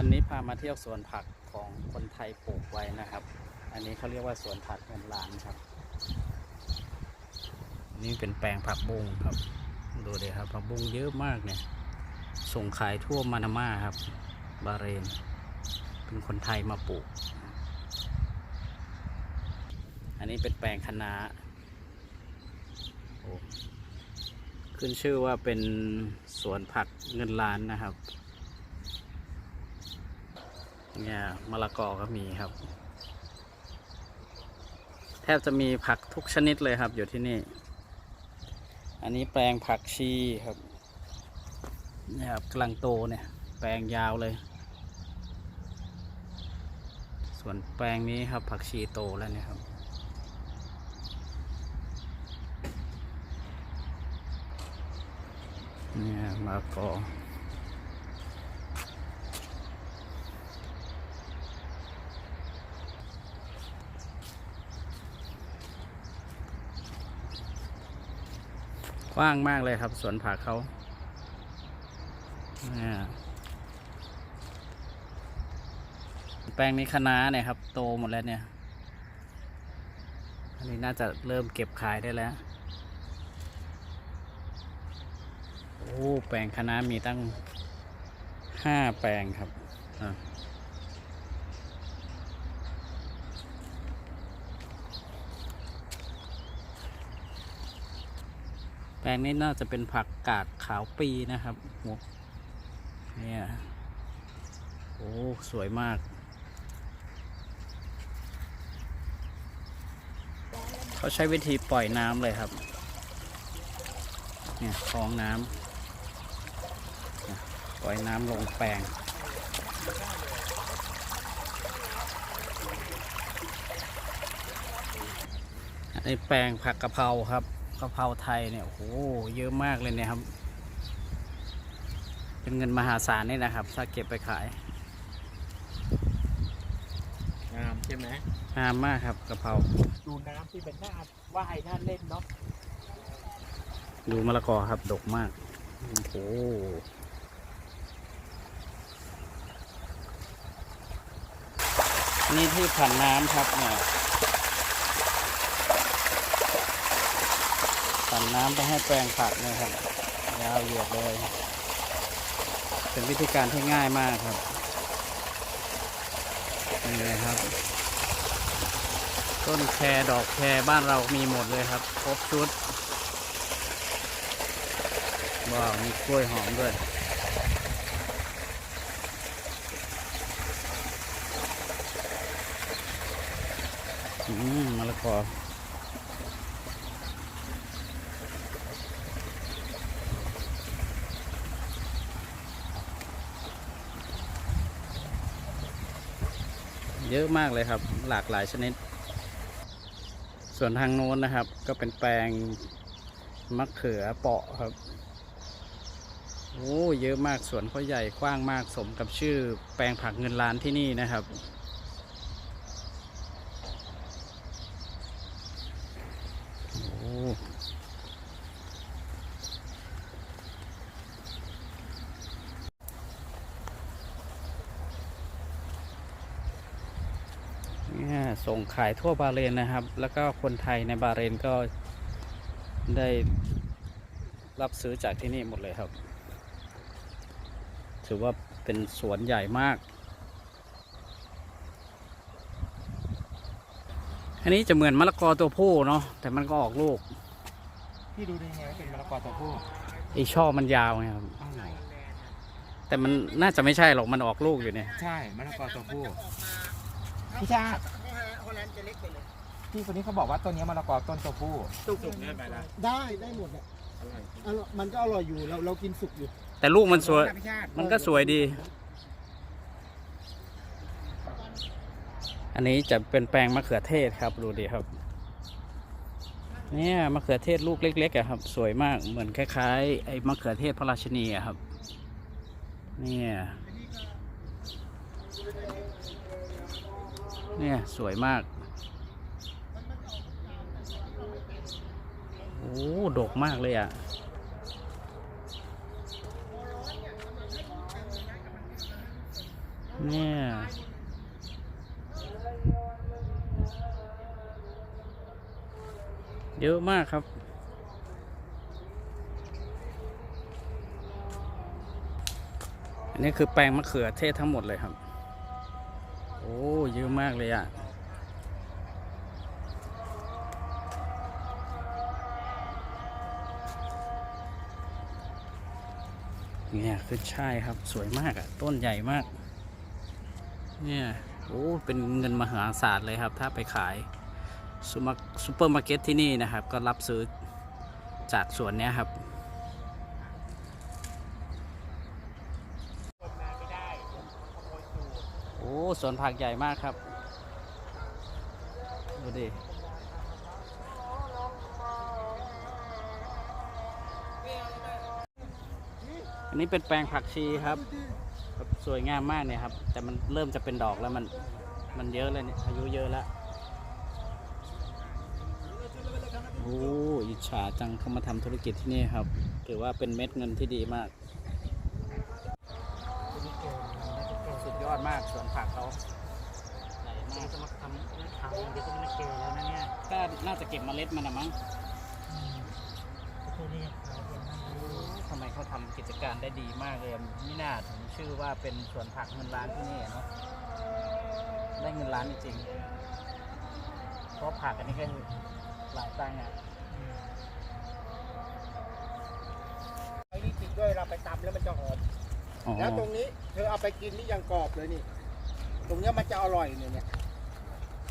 วันนี้พามาเที่ยวสวนผักของคนไทยปลูกไว้นะครับ อันนี้เขาเรียกว่าสวนผักเงินล้านครับ นี่เป็นแปลงผักบุ้งครับ ดูเลยครับผักบุ้งเยอะมากเนี่ย ส่งขายทั่วมานามาครับ บาเรน เป็นคนไทยมาปลูก อันนี้เป็นแปลงคะน้าโอ้ขึ้นชื่อว่าเป็นสวนผักเงินล้านนะครับ เนี่ยมะละกอก็มีครับ แทบจะมีผักทุกชนิดเลยครับ อยู่ที่นี่ อันนี้แปลงผักชีครับเนี่ยครับกำลังโตเนี่ย แปลงยาวเลย ส่วนแปลงนี้ครับผักชีโตแล้วเนี่ยครับเนี่ยมะละกอ กว้างมากเลยครับ สวนผักเขานี่แปลงนี้คะน้าเนี่ยครับ โตหมดแล้วเนี่ย อันนี้น่าจะเริ่มเก็บขายได้แล้ว โอ้ แปลงคะน้ามีตั้งห้าแปลงครับอะ ลงนี้น่าจะเป็นผักกาดขาวปีนะครับโอ้เนี่ยโอ้สวยมากเขาใช้วิธีปล่อยน้ำเลยครับ เนี่ยคลองน้ำปล่อยน้ำลงแปลง อันนี้แปลงผักกะเพราครับ กะเพราไทยเนี่ยโอ้โหเยอะมากเลยเนี่ยครับ เป็นเงินมหาศาลนี่นะครับ ถ้าเก็บไปขายงามใช่ไหมงามมากครับกะเพราดูน้ำที่เป็นหน้าว่ายน่าเล่นเนาะดูมะละกอครับดกมากโอ้โหนี่ที่ผ่านน้ำครับเนี่ย ผ่นน้ำไปให้แปลงผักนะครับยาวเหยียดเลย เป็นวิธีการที่ง่ายมากครับนี่เลยครับ ต้นแครดอกแครบ้านเรามีหมดเลยครับ ครบชุดว้าวมีกล้วยหอมด้วยอืมมะละกอ เยอะมากเลยครับ หลากหลายชนิด ส่วนทางโน้นนะครับ ก็เป็นแปลงมะเขือเปาะครับโอ้เยอะมากสวนเขาใหญ่กว้างมากสมกับชื่อแปลงผักเงินล้านที่นี่นะครับ โอ้เนี่ย ส่งขายทั่วบาห์เรนนะครับ แล้วก็คนไทยในบาห์เรนก็ได้รับซื้อจากที่นี่หมดเลยครับ ถือว่าเป็นสวนใหญ่มาก อันนี้จะเหมือนมะละกอตัวผู้เนาะ แต่มันก็ออกลูก พี่ดูได้ไงว่าเป็นมะละกอตัวผู้ไอช่อมันยาวไงครับอ้าวเหรอแต่มันน่าจะไม่ใช่หรอก มันออกลูกอยู่เนี่ย ใช่มะละกอตัวผู้พี่ชา ติพี่คนนี้เขาบอกว่าต้นนี้มะละกอต้นตัวผู้ สุกได้ไหมล่ะได้ได้หมดอะอร่อยมันก็อร่อยอยู่เราเรากินสุกอยู่แต่ลูกมันสวย พี่ชาติมันก็สวยดี อันนี้จะเป็นแปลงมะเขือเทศครับ ดูดีครับ เนี่ยมะเขือเทศลูกเล็กๆอะครับ สวยมากเหมือนคล้ายๆไอ้มะเขือเทศพระราชินีอะครับ เนี่ย เนี่ย สวยมาก โอ้ดกมากเลยอะ เนี่ย เยอะมากครับอันนี้คือแปลงมะเขือเทศทั้งหมดเลยครับ อ้เยอะมากเลยอะเนี่ยคือใช่ครับสวยมากอะ่ะ ต้นใหญ่มาก เนี่ยโอ้เป็นเงินมหาศาลเลยครับ ถ้าไปขายซูมาซูเปอร์มาร์เก็ตที่นี่นะครับ ก็รับซื้อจากสวนเนี้ยครับ โอ้ สวนผักใหญ่มากครับ ดูดิอันนี้เป็นแปลงผักชีครับสวยงามมากเนี่ยครับ แต่มันเริ่มจะเป็นดอกแล้วมันมันเยอะเลยเนี่ยอายุเยอะแล้วโอ้อิจฉาจังเขามาทำธุรกิจที่นี่ครับ ถือว่าเป็นเม็ดเงินที่ดีมาก สุดย อดมากสวนผักเขาใหญ่มากจะมาทำทำเดี๋ยวก็ไม่เกแล้วนะเนี่ยก็น่าจะเก็บเมล็ดมันนะมั้งทำไมเขาทำกิจการได้ดีมากเลยมิน่าถึงชื่อว่าเป็นสวนผักเงินล้านที่นี่อะเนาะได้เงินล้านจริงๆเพราะผักอันนี้ก็หลายตังค์อะไอ้นี่ติดด้วยเราไปตำแล้วมันจะหอม อ๋อ แล้วตรงนี้เธอเอาไปกินนี่ยังกรอบเลยนี่ ตรงเนี้ยมันจะอร่อยเนี่ยเนี่ย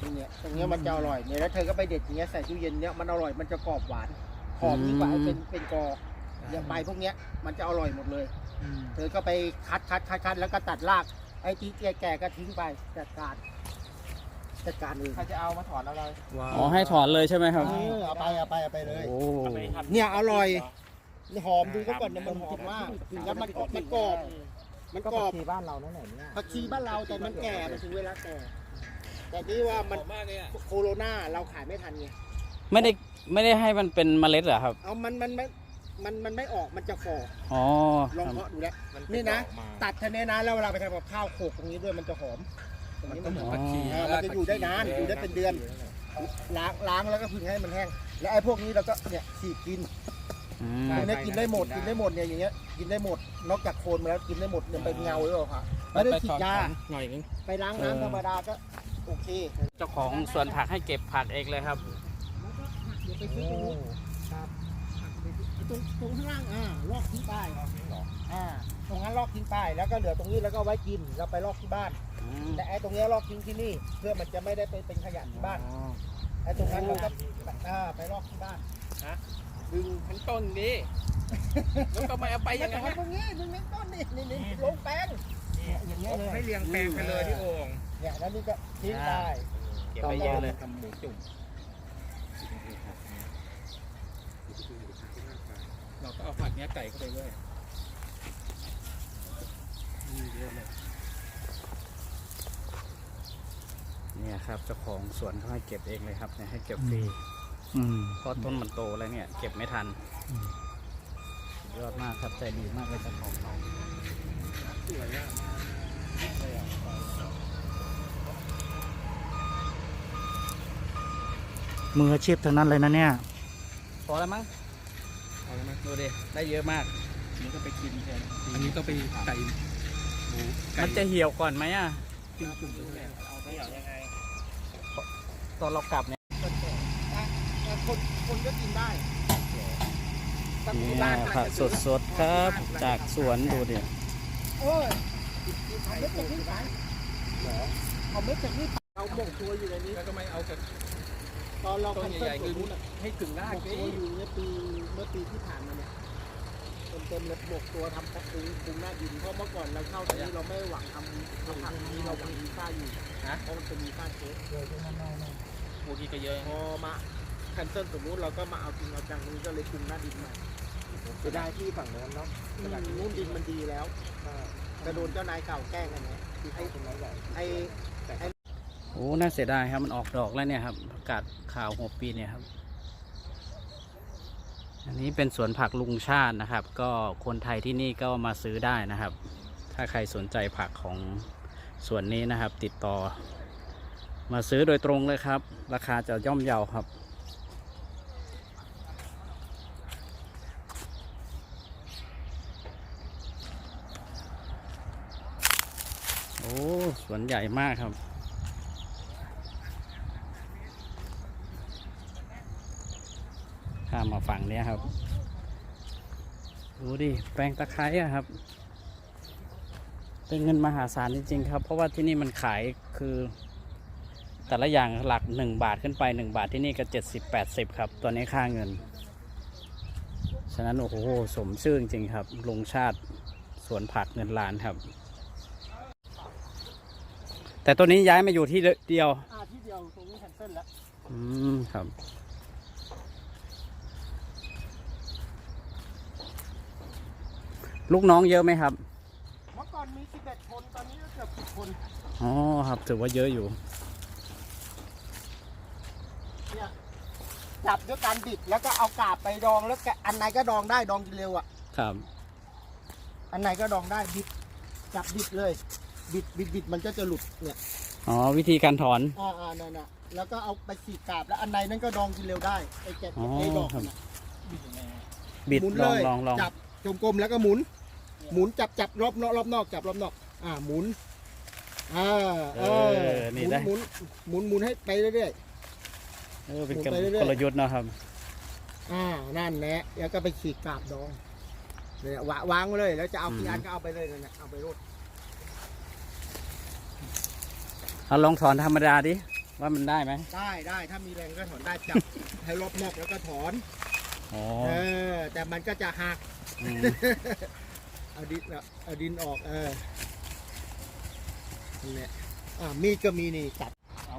ตรงเนี้ยตรงเนี้ยมันจะอร่อยเนี่ยแล้วเธอก็ไปเด็ดอย่างเงี้ยใส่ตู้เย็นเนี้ยมันอร่อยมันจะกรอบหวานหอมยิ่งกว่าไอ้เป็นเป็นกออย่างใบพวกเนี้ยมันจะอร่อยหมดเลยเธอก็ไปคัดคัดคัดคัดแล้วก็ตัดรากไอ้ที่แก่ๆก็ทิ้งไปจัดการจัดการเองใครจะเอามาถอนเอาเลยอ๋อให้ถอนเลยใช่ไหมครับ เออเอาไปเอาไปเอาไปเลย โอ้ เนี่ยอร่อยนี่ หอมดูเขาก่อนเนี่ยมันหอมมากถึงแล้วมันมันกรอบ มันก็กรผัอกบชีบ้านเรานั่นแหละเนี่ยผักชีบ้านเราแต่มันแก่มันถึงเวลาแก่ แต่นี่ว่ามันโคโรนาเราขายไม่ทันไงไม่ได้ไม่ได้ให้มันเป็นเมล็ดเหรอครับ เอามันมันไม่มันมันไม่ออกมันจะฝ่ออ๋อลองเพาะดูแล้วนี่นะตัดทันนี้นะแล้วเวลาไปทำกับข้าวโขกตรงนี้ด้วยมันจะหอมตรงนี้มันหอมอ๋อเออมันจะอยู่ได้นานอยู่ได้เป็นเดือนล้างล้างแล้วก็พึ่งให้มันแห้ง แล้วไอ้พวกนี้เราก็เนี่ยฉีกกิน อืมพวกนี้กินได้หมดกินได้หมดเนี่ยอย่างเงี้ยกินได้หมดนอกจากโคนมาแล้วกินได้หมดเนี่ยเป็นเงาหรือเปล่าคะไม่ได้ฉีดยาหน่อยนึงไปล้างน้ำธรรมดาก็โอเคเจ้าของสวนผักให้เก็บผักเองเลยครับ เดี๋ยวไปซื้อตรงนู้นครับตรงตรงข้างล่างอ่าลอกทิ้งไปอ่าตรงนั้นลอกทิ้งไปแล้วก็เหลือตรงนี้แล้วก็ไว้กินแล้วไปลอกที่บ้านแต่ไอ้ตรงเนี้ยลอกทิ้งที่นี่เพื่อมันจะไม่ได้ไปเป็นขยะที่บ้าน ไอ้ตรงนั้นเราก็อ่าไปลอกที่บ้าน ดึงทั้งต้นดิแล้วก็ไม่เอาไปไปยัยังงไงไงตรงนี้ดึงนิ้ต้นนี่นี่นี่ลงแปลงเนี่ยอย่างเงี้ยเลยให้เรียงแปลงไปเลยที่โอ่งเนี่ยแล้วนี่ก็ทิ้งไปเก็บไปเยอะเลยทำหมูจุ่มเราก็เอาผักเนี้ยไก่เข้าไปด้วยเนี่ยครับเจ้าของสวนเขาให้เก็บเองเลยครับเนี่ยให้เก็บฟรีอืม เพราะต้นมันโตแล้วเนี่ย เก็บไม่ทันสุดยอดมากครับใจดีมากเลยเจ้าของเขามืออาชีพทั้งนั้นเลยนะเนี่ยพอแล้วมั้งเอาแล้วไหมดูดิได้เยอะมากอันนี้ก็ไปกินแทนอันนี้ก็ไปไก่หมูไก่มันจะเหี่ยวก่อนไหมอะจิ้มจุ่มไปด้วยเอาไปเหี่ยวยังไงตอนเรากลับเนี่ย คนคนก็กินได้เนี่ยผักสดๆครับ จากสวนดูดิโอ้ยเอาเม็ดจากนี้ไปเอาเม็ดจากนี้ไปเอาหมกตัวอยู่ในนี้แล้วก็ไม่เอากับตอนเราต้นทำใหญ่ๆคือนู้นอะให้ถึงรากหมกดิตัวอยู่เนี่ยปีเมื่อปีที่ผ่านมาเนี่ยเต็มเต็มๆเลยหมกตัวทำปรุงปรุงหน้าดินเพราะเมื่อก่อนเราเข้าตรงนี้เราไม่หวังทำทำผักนี้เราหวังวีซ่าอยู่นะเพราะมันเป็นวีซ่าเชฟหมูกี่ก็เยอะพอมาแคนเซิลสมมุติเราก็มาเอาจริงเอาจังตรงนี้ก็เลยปรุงหน้าดินใหม่จะได้ที่ฝั่งโน้นเนาะอืมนู่นดินมันดีแล้วจะโดนเจ้านายเก่าแกล้งกันไงคือให้ให้โอ้ น่าเสียดายครับ มันออกดอกแล้วเนี่ยครับประกาศข่าวหกปีเนี่ยครับ อันนี้เป็นสวนผักลุงชาตินะครับ ก็คนไทยที่นี่ก็มาซื้อได้นะครับ ถ้าใครสนใจผักของส่วนนี้นะครับ ติดต่อ มาซื้อโดยตรงเลยครับ ราคาจะย่อมเยาครับ อ้สวนใหญ่มากครับ ข้ามมาฝั่งเนี้ยครับ ดูดิ แปลงตะไคร้อะครับ เป็นเงินมหาศาลจริงๆครับ เพราะว่าที่นี่มันขายคือ แต่ละอย่างหลักหนึ่งบาทขึ้นไปหนึ่งบาทที่นี่ก็เจ็ดสิบแปดสิบครับ ตัวนี้ค่าเงิน ฉะนั้น โอ้โห สมชื่อจริงครับ ลงชาติสวนผักเงินล้านครับ แต่ตัวนี้ย้ายมาอยู่ที่เดียวอ่าที่เดียวตรงนี้แคนเซิลแล้วอืมครับ ลูกน้องเยอะไหมครับเมื่อก่อนมี11คนตอนนี้ก็เกือบ10คนอ๋อครับถือว่าเยอะอยู่เนี่ยจับด้วยการบิดแล้วก็เอากาบไปดองแล้วก็อันไหนก็ดองได้ดองกินเร็วอะ ครับ อันไหนก็ดองได้บิดจับบิดเลย บิดบิดบิดมันก็จะหลุดเนี่ยอ๋อวิธีการถอน อ่าอ่านั่นน่ะแล้วก็เอาไปสีกกาบแล้วอันไหนนั้นก็ดองกินเร็วได้ไอ้แกะอ๋อไอ้ดอกครับ น่ะบิดยังไงอะบิดหมุนลเลองยลองลองจับกลมๆแล้วก็หมุน หมุนจับจับรอบนอกรอบนอกจับรอบนอก อ่าหมุนอ่าเออเออนี่ได้หมุนหมุนหมุนหมุนให้ไปเรื่อย เออเป็นหมุนกลไปเรื่อยๆ กลยุทธ์เนอะครับ ๆอ่านั่นแหละแล้วก็ไปขีดกาบดองเนี่ยวางวางไว้เลย แล้วจะเอากี่อันก็เอาไปเลยนั่นแหละเอาไปรด เอาลองถอนธรรมดาดิ ว่ามันได้ไหมได้ได้ถ้ามีแรงก็ถอนได้จับ ให้รอบนอกแล้วก็ถอน อ๋อเออ แต่มันก็จะหัก อืมเอาดินเอาดินออกเออนั่นแหละอ่ามีดก็มีนี่จับ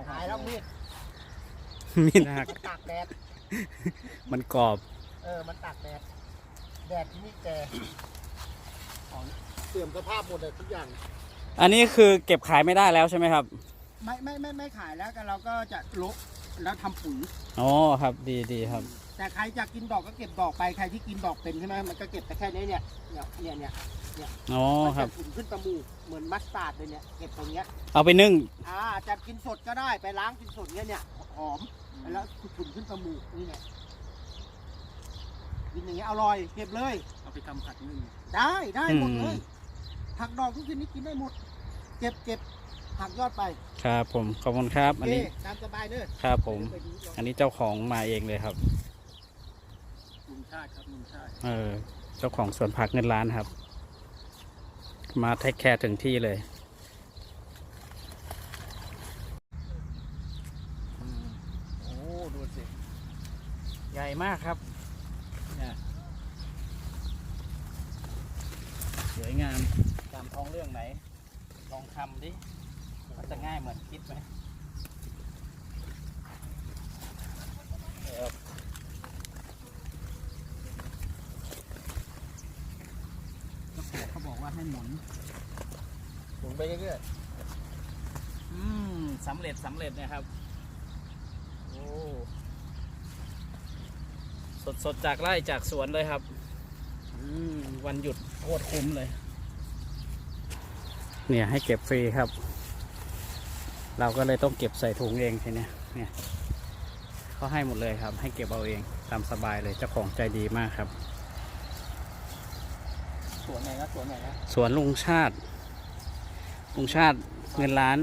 หายแล้วมีดมีดหัก มันตากแดดมันกรอบ เออมันตากแดดแดดที่นี่แกของเสื่อมสภาพหมดเลยทุกอย่างอันนี้คือเก็บขายไม่ได้แล้วใช่ไหมครับ ไม่ไม่ไม่ไม่ขายแล้วก็เราก็จะลบแล้วทำปุ๋ย อ๋อครับดีดีครับ แต่ใครจะกินดอกก็เก็บดอกไปใครที่กินดอกเป็นใช่ไหมมันก็เก็บไปแค่นี้เนี่ยเนี่ยเนี่ยเนี่ยอ๋อมันครัจะบ ขุ่นขึ้นจมูกเหมือนมัสตาร์ดเลยเนี่ยเก็บตรงเนี้ยเอาไปนึ่ง อ่าจะกินสดก็ได้ไปล้างกินสดเนี้ยเนี่ยหอมแล้วขุ่นขึ้นจมูกนี่เนี่ยกินอย่างเงี้ยอร่อยเก็บเลย เอาไปทำผัดนึ่งได้ได้หมดอืมเลยผักดอกทุกชนิดกินได้หมด เก็บเก็บหักยอดไปครับผมขอบคุณครับโออันเคนี้ตามสบายเด้อครับผมไปดูก่อนอันนี้เจ้าของมาเองเลยครับลุงชาติครับลุงชาติเออ เจ้าของสวนผักเงินล้านครับ มาเทคแคร์ถึงที่เลยโอ้ดูสิ ใหญ่มากครับเนี่ยสวยงามตามท้องเรื่องไหน ลองทำดิมันจะง่ายเหมือนคิดไหมครับเขาบอกว่าให้หมุน หมุนไปเรื่อยอืมสำเร็จสำเร็จนะครับ โอ้สดสดๆ จากไร่จากสวนเลยครับ อืม วันหยุดโคตรคุ้มเลย เนี่ยให้เก็บฟรีครับ เราก็เลยต้องเก็บใส่ถุงเองทีเนี้ยเนี่ยเขาให้หมดเลยครับ ให้เก็บเอาเองตามสบายเลยเจ้าของใจดีมากครับๆสวนไหนนะสวนไหนนะสวนลุงชาติลุงชาติเงินล้านอ